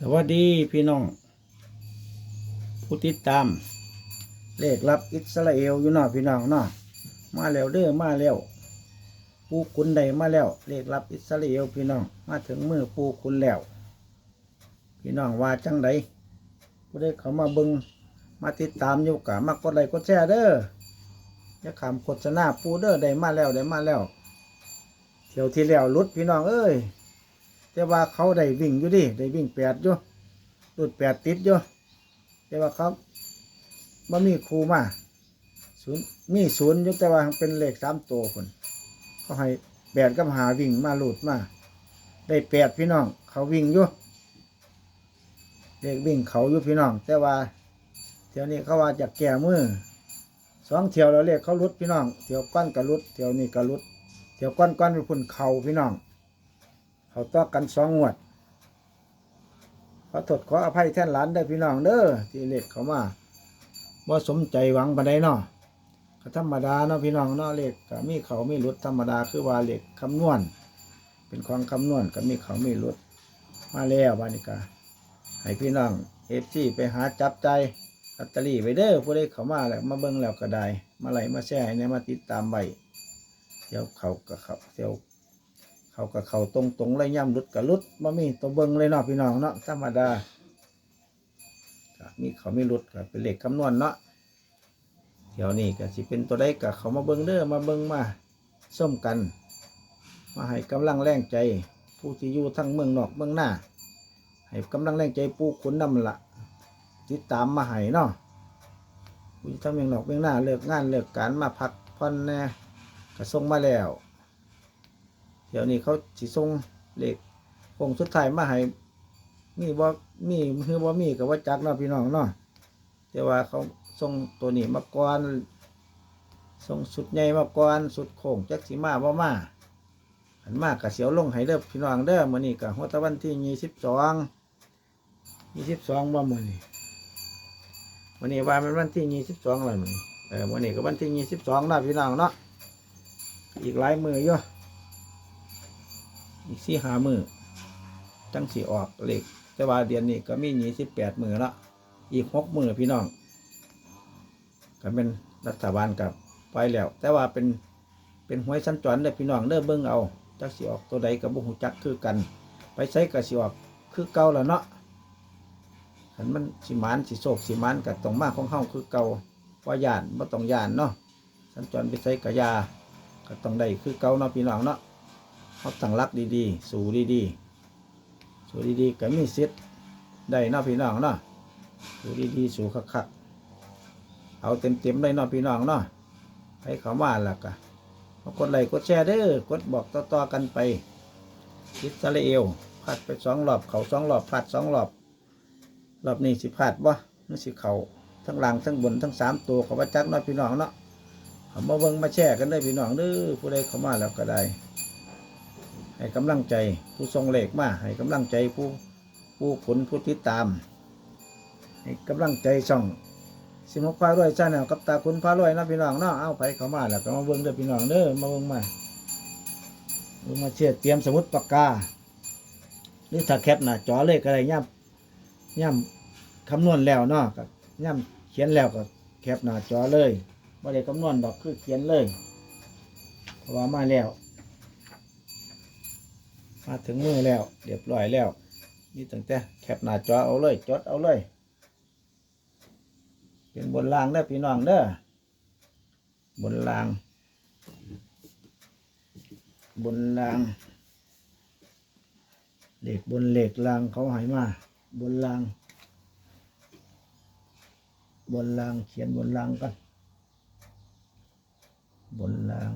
สวัสดีพี่น้อง ผู้ติดตาม เลขรับอิสราเอลอยู่เนาะพี่น้องเนาะมาแล้วเด้อมาแล้วปูคุนใดมาแล้ว เลขรับอิสราเอลพี่น้อง มาถึงมือปูคุนแล้ว พี่น้องว่าจังใดผู้ได้เขามาเบิงมาติดตามอยู่กะมากดไลค์กดแชร์เด้ออย่าขำโฆษณาปูเด้อได้มาแล้วได้มาแล้วเที่ยวที่แล้วลุดพี่น้องเอ้ย แต่ว่าเขาได้วิ่งอยู่ดิได้วิ่งแปดอยู่รุดแปดติดอยู่แต่ว่าเขาบ่มีครูมาศูนย์มีศูนย์อยู่แต่ว่าเป็นเลขสามตัวคนเขาให้แปดกับหาวิ่งมาหลุดมา ได้แปดพี่น้อง เขาวิ่งอยู่เลขวิ่งเขาอยู่พี่น้อง แต่ว่าเที่ยวนี้เขาว่าจะแก่มือสองเที่ยวแล้วเลขเขาลุดพี่น้องเที่ยวก้อนกับลุดเที่ยวนี้กับลุดเที่ยวก้อนก้อนเป็นพุ่นเข่าพี่น้อง เขาต่อกันสองงวดขอโทษขออภัยแท่นหลานได้พี่น้องเด้อที่เล็กเขามาบ่าสมใจหวังปานใดเนาะธรรมดาเนาะพี่น้องเนาะเลขก็มีเขามีรุดธรรมดาคือว่าเลขคำนวณ เป็นของคำนวณก็มีเขามีรุดมาแล้วบานิกาให้พี่น้องเอฟซีไปหาจับใจลอตเตอรี่ไปเด้อผู้ใดเขามาแล้วมาเบิ่งแล้วก็ได้มาไหลมาแชร์ให้แหน่มาติดตามไว้เดี๋ยวเขาก็เขาเดี๋ยว เขากับเขาตรงตรงเลยย่ำรุดกับรุดบ่มีตัวเบิงเลยเนาะพี่น้องเนาะธรรมดามีเขาไมีรุดก็เป็นเหลขคำนวณเนาะเดี๋ยวนี้ก็สิเป็นตัวใดกับเขามาเบิงเด้อมาเบิงมาส้มกัน มาให้กำลังแรงใจ ผู้ที่อยู่ทั้งเมืองนอกเมืองหน้า ให้กำลังแรงใจผู้ขุนนำละติดตามมาให้เนาะผู้ที่ทั้งเมืองนอกเมืองหน้าเลิกงานเลิกการมาพักผ่อนแน่ก็ส่งมาแล้ว ดี๋ยวนี้เขาสิส่งเหลขคงสุดท้ายมาให้มีบ่มีคือบ่มีกับว่าจักเนาะพี่น้องเนาะแต่ว่าเขาส่งตัวนี้มาก่อนส่งสุดใหญ่มาก่อนสุดโค้งจักสิมาบ่มาอันมากกับเสียวลงให้เด้อพี่น้องเด้อมื้อนี้กับหัวตะวันที่ยี่สิบสองยี่สิบสองว่ามื้อนี้มื้อนี้ว่ามันวันที่ยี่สิบสองแล้วมื้อนี้เออมื้อนี้ก็วันที่ยี่สิบสองนะพี่น้องเนาะอีกหลายมืออยู่ อีกสี่หามือจังสีออกเลขแต่ว่าเดือนนี้ก็มียี่สิบแปดมือละอีกหกมือพี่น้องก็เป็นรัฐบาลกับไปแล้ว แต่ว่าเป็นเป็นหวยสัญจรเด้พี่น้องเด้อเบิ่งเอาจักสีออกตัวใดกับบุหูจักคือกัน ไปใช้กับสีออกคือเก่าแล้วเนาะขันมันสิหมานสิโศกสิหมานกับตรงมากของเฮาคือเก่าว่ายานบ่ต้องยานเนาะสัญจรไปใช้กับยาก็ต้องได้คือเก่าเนาะพี่น้องเนาะ เขาตั้งรักดีๆ สู่ดีๆ สู่ดีๆก็มีสิทธิ์ได้นาพี่น้องเนาะสู่ดีๆ สู่คักๆ เอาเต็มๆเลยเนาพี่น้องเนาะให้เขามาล้วก็กดไลค์กดแชร์เด้อกดบอกต่อๆกันไปอิสราเอลพลาดไปสองรอบเขาสองรอบพลาดสองรอบรอบนี้สิพลาดบ่นี่สิเขาทั้งล่างทั้งบนทั้งสามตัวเขาว่าจักนาะพี่น้องเนาะเขามาเบิ่งมาแชร์กันได้พี่น้องเด้อผู้ใดเข้ามาแล้วก็ได้ ให้กำลังใจผู้ทรงเลขมาให้กำลังใจผู้ผู้ผลผู้ติดตาม ให้กำลังใจช่องสิมกพารวยชาแนลกับตาคุณพารวยนะพี่น้องเนาะเอาไปเข้ามาแล้วก็มาเบิ่งเด้อพี่น้องเด้อมาเบิ่งมาเบิ่งมาเชียเตรียมสมุดปากกาหรือถ้าแคปหน้าจอเลยก็ได้ย่ำย่ำคำนวณแล้วเนาะกับย่ำเขียนแล้วก็แคปหน้าจอเลยไม่ได้คำนวณดอกคือเขียนเลยเพราะว่ามาแล้ว มาถึงมือแล้ว เรียบร้อยแล้ว นี่ตั้งแต่แคปหน้าจอเอาเลย จดเอาเลย เป็นบนรางเด้อพี่น้องเด้อบนราง บนรางเหล็กบนเหล็กรางเขาหายมา บนราง บนรางเขียนบนรางกันบนราง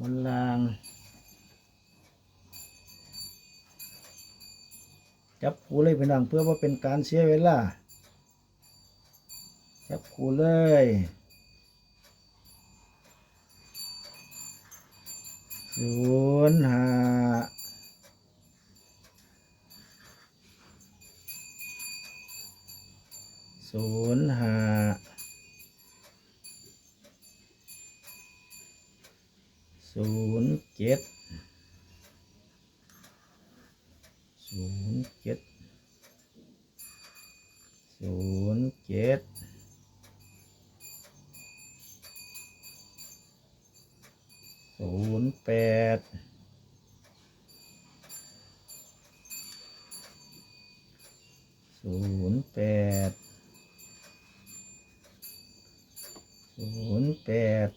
บนราง จับคูเลยพี่น้องเพื่อว่าเป็นการเสียเวลา จับคูเลยศูนย์ห้าศูนย์ห้า ศูนย์เจ็ดศูนย์เจ็ดศูนย์เจ็ดศูนย์แปดศูนย์แปดศูนย์แปด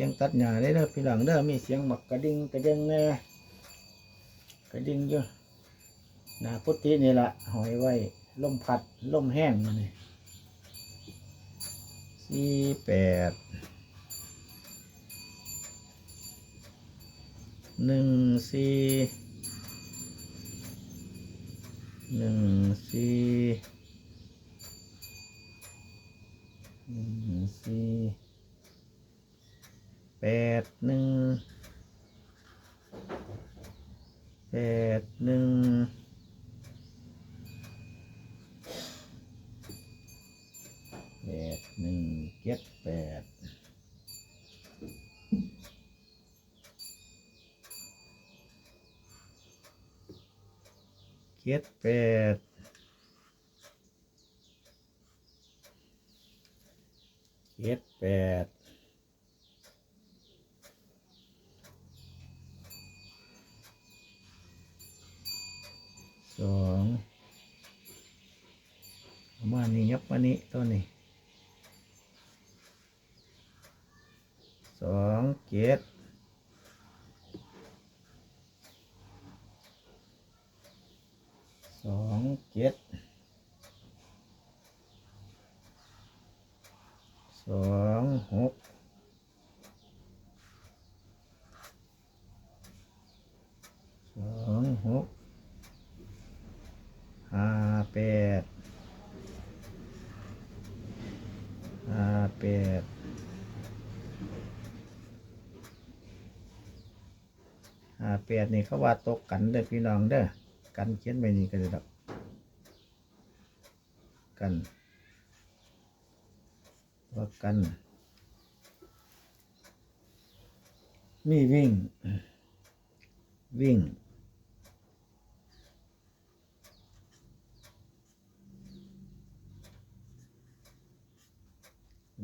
คียงตัดหญ้าได้เด้อพี่หลังเด้อมีเสียงหมักกระดิ่งกระดิ่งแน่กระดิ่งอยู่หนาพุทธินี่ละหอยไว้ลมพัดลมแห้งมานี่สี่แปดหนึ่งสี่หนึ่งสี่หนึ่งสี่ แปดหนึ่งแปดหนึ่งแปดหนึ่งเจ็ดแปดเจ็ดแปดเจ็ดแปดสองเอามานี่ยับมานี่ตัวนี้ สองเจ็ด สองเจ็ดสองหกสองหกห้าแปดห้าแปดห้าแปดนี่เขาว่าตกกันเด้อพี่น้องเด้อกันเขียนไปนี่ก็ได้ดอกกันว่ากัน มีวิ่ง วิ่ง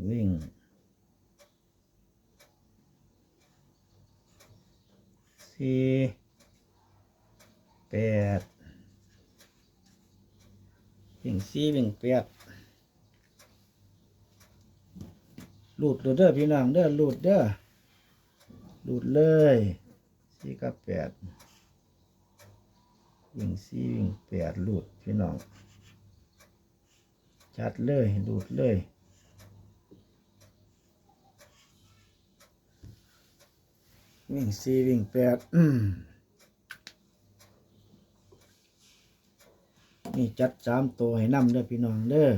วิ่ง สี่แปดวิ่งสี่วิ่งแปดลูดเด้อพี่น้องเด้อหลูดเด้อหลูดเลยสี่กับแปดวิ่งสี่วิ่งแปดลูดพี่น้อง จัดเลยหลูดเลย วิ่งสี่วิ่งแปดนี่จัดสามตัวให้นำเด้อพี่น้องเด้อ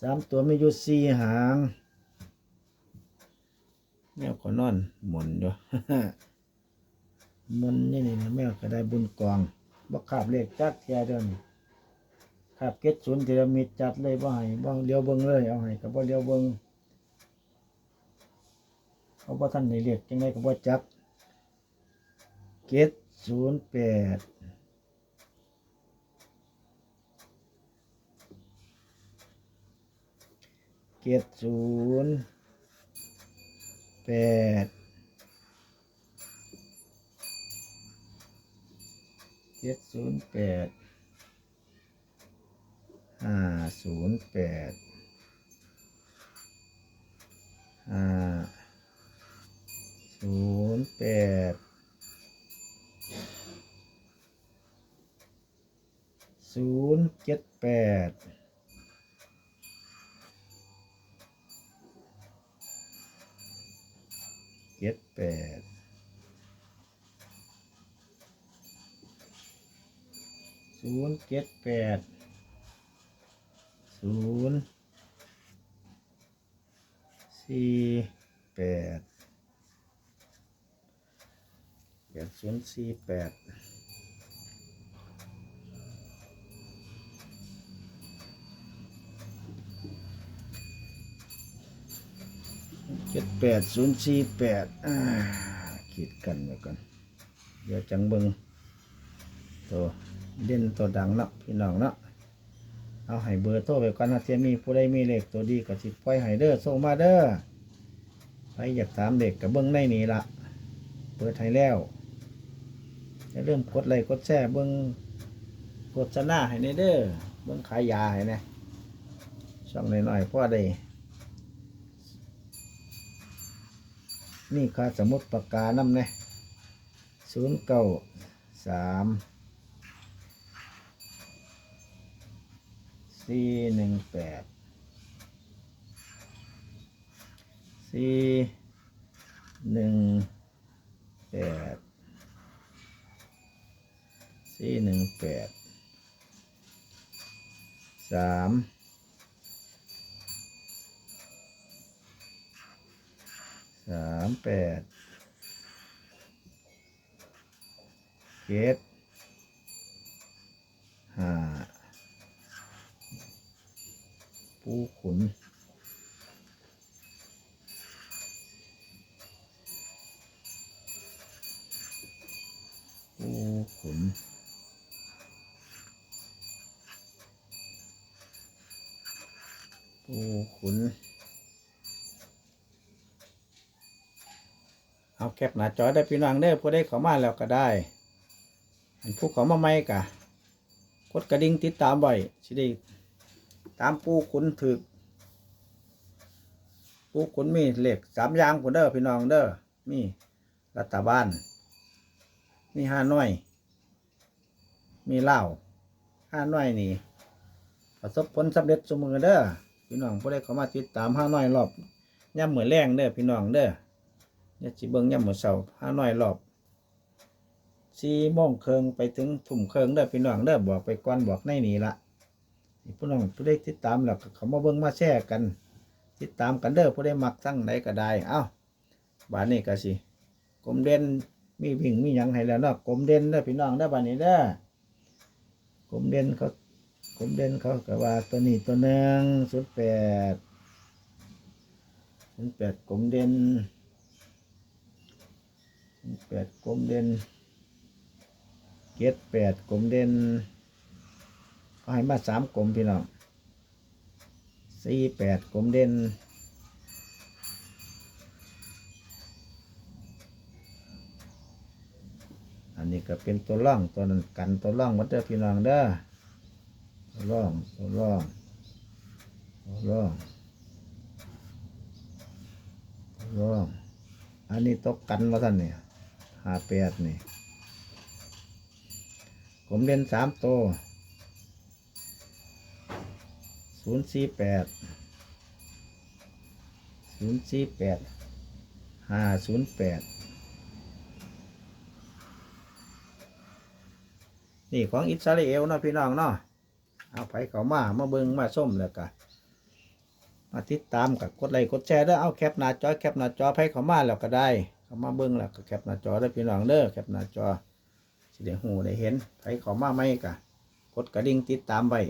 สามตัวไม่อยู่สี่หางแมวก็นอนหมุนอยู่ หมุนนี่นี่นะแมวก็ได้บุญกองบ่ขาบเลขจัดเทียเดินขาบเก็ดศูนย์เทีละมิดจัดเลยบ่ให้บ่เลี้ยวเบิ่งเลยเอาให้ก็บ่เลี้ยวเบิ่ง เอาบ่ทันได้เรียกจังไดก็บ่จับเก็ดศูนย์แปดเจ็ดศูนย์แปดเจ็ดศูนย์แปดห้าศูนย์แปดห้าศูนย์แปดศูนย์ เจ็ดแปดเจ็ดแปดศูนย์เจ็ดแปดศูนย์สี่แปดแปดศูนย์สี่แปด เจ็ดแปดศูนย์สี่แปดขีดกันไว้ก่อนเดี๋ยวจังเบิงตัวเด่นตัวดังเนาะพี่น้องเนาะเอาให้เบอร์โทรไปก่อนนะเทียมีผู้ใดมีเลขตัวดีก็สิปล่อยให้เด้อส่งมาเด้อใครอยากถามเด็กกับเบิ้งในนี้ละเปิดให้แล้วอย่าลืมกดไลค์กดแชร์เบิ้งกดชนะให้ในเด้อเบิ้งขายยาให้นะช่องหน่อยๆพราะได้ นี่ค่าสมุดปากกาน้ำเนี่ยศูนย์เก้าสามสี่หนึ่งแปดสี่หนึ่งแปดสี่หนึ่งแปดสาม สามแปดเจ็ดห้าปูขุนปูขุนปูขุน เอา แคปหน้าจอได้พี่น้องเด้อผู้ได้เข้ามาแล้วก็ได้อันผู้เขามาใหม่กะกดกระดิ่งติดตามไว้สิได้ตามปูขุนถึกปูขุนมีเหล็กสามยางผุนเด้อพี่น้องเด้อมีรัฐบาลมีห้าน้อย มีเหล้าห้าน้อยนี่ประสบผลสำเร็จสมือเด้อพี่น้องผู้ใดเข้ามาติดตามห้าน้อยรอบย่ำเหมือนแรงเด้อพี่น้องเด้อ เนี่ยจิเบิงย่ำหมือเสาห้าน้อยรอบสี่โมงเคิงไปถึงทุ่มเคิงเด้อพี่น้องเด้อบอกไปก่อนบอกในนี่ละผู้น้องผู้ได้ติดตามแล้วก็เขามาเบิ่งมาแชร์กัน ติดตามกันเด้อผู้ได้มักทั้งไหนก็ได้ เอ้าบานนี้ก็สิกลมเด่นมีวิ่งมีหยังให้แล้วเนาะกลมเด่นเด้อพี่น้องเด้อบานนี้เด้อกลมเด่นเขากลมเด่นเขาก็ว่าตัวนี้ตัวหนึ่งศูนย์แปดศูนย์แปดกลมเด่น แปดกลมเด่นเจ็ดแปดกลมเด่นเขาให้มาสามกลมพี่น้องสี่แปดกลมเด่นอันนี้ก็เป็นตัวร่องตัวนั้นกันตัวร่องวัดเด้อพี่น้องเด้อตัวร่องตัวร่องตัวร่องตัวร่องอันนี้ตกกันว่าท่านเนี่ย หาแปดนี่กลมเด่นสามตัวศูนย์สี่แปดศูนย์สี่แปดห้าศูนย์แปดนี่ของอิสราเอลเนาะพี่น้องเนาะเอาไปเขามา มาเบิงมาส้มแล้วก็มาติดตามกับกดไลค์กดแชร์ด้อเอาแคปหน้าจอแคปหน้าจอไปเขามาแล้วก็ได้ เขามาเบิงแล้วก็แคปหน้าจอได้พี่น้องเด้อแคปหน้าจอสิได้หูได้เห็นไปเขามาไหมกะกดกระดิ่งติดตามไว้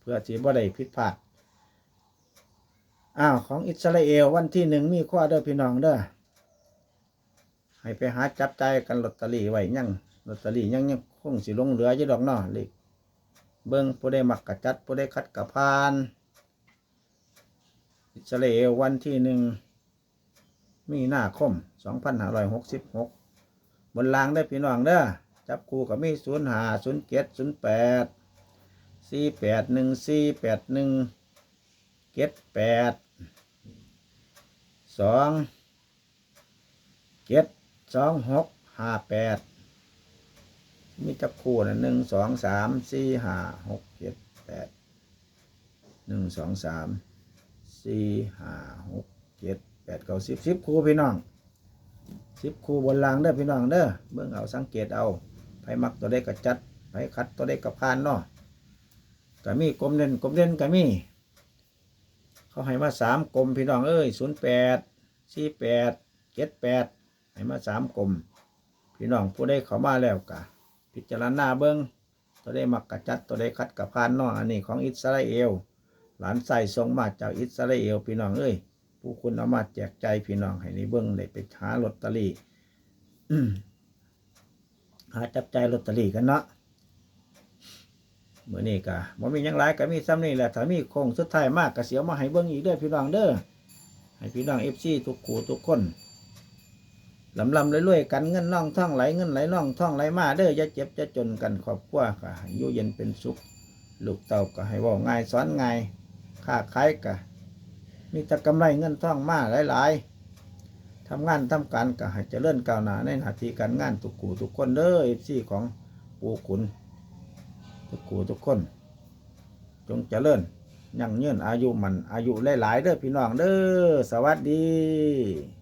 เพื่อที่บ่ได้ผิดพลาดอ้าวของอิสราเอลวันที่หนึ่งมีข้อเด้อพี่น้องเด้อให้ไปหาจับใจกันลอตเตอรี่ไว้ยังลอตเตอรี่ยังยังคงสิลงเหลือยู่ดอกนาะเลขเบิ้งผู้ได้มักกะจัดผู้ได้คัดกะพาน อิสราเอลวันที่หนึ่ง มีหน้าคมสองพันห้าร้อยหกสิบหกบนรางได้อพี่น้องเด้อจับคู่กับมีศูนย์ห้าศูนย์เจ็ดศูนย์แปดสี่แปดหนึ่งสี่แปดหนึ่งเจ็ดแปดสองเจ็ดสองหกห้าแปดมีจับคู่นะหนึ่งสองสามสี่ห้าหกเจ็ดแปดหนึ่งสองสามสี่ห้าหกเจ็ด ดเก้าสิบสิบคู่พี่น้องสิบคู่บนรางเด้อพี่น้องเด้อเบิ่งเอาสังเกตเอาไผมักตัวได้ก็จัดไผคัดตัวได้ก็พานเนาะก็มีกลมเด่นกลมเด่นก็มี เขาให้มาสามกลมพี่น้องเอ้ยศูนย์แปดสี่แปดเจ็ดแปดให้มาสามกลมพี่น้องผู้ได้เขามาแล้วกะพิจารณาเบิ้องตัวได้มักกะจัดตัวได้คัดกับพานเน้องอันนี้ของอิสราเอล หลานใส่ทรงมาจากอิสราเอลพี่น้องเอ้ย ผู้คุณเอามาแจกใจพี่น้องให้ในเบิ้องได้ไปหาลอตเตอรี่หาจับใจลอตเตอรี่กันเนาะเมื่อนี้กะบ่มียังไรก็มีซ้ำนี่แหละถ้ามีโคงสุดท้ายมากก็เสียวมาให้เบิ้องอีกเด้อพี่น้องเด้อให้พี่น้องเอฟซีทุกคู่ทุกคนลำลำรวยๆกันเงินน่องท่องไหลเงินไหลน่องท่องไหลมาเด้ออย่าเจ็บจะจนกันครอบครัวก็ให้อยู่เย็นเป็นสุข ลูกเต่าก็ให้ว่าง่ายสอนง่ายค้าขายก็ มีแต่กำไรเงินท่องมาหลายๆทำงานทำการก็ให้เจริญก้าวหน้าในหน้าที่การงานทุกกูทุกคนเด้อเอฟซีของปู่ขุน ทุกกูทุกคน จงเจริญยั่งยืนอายุมันอายุหลายๆเด้อพี่น้องเด้อสวัสดี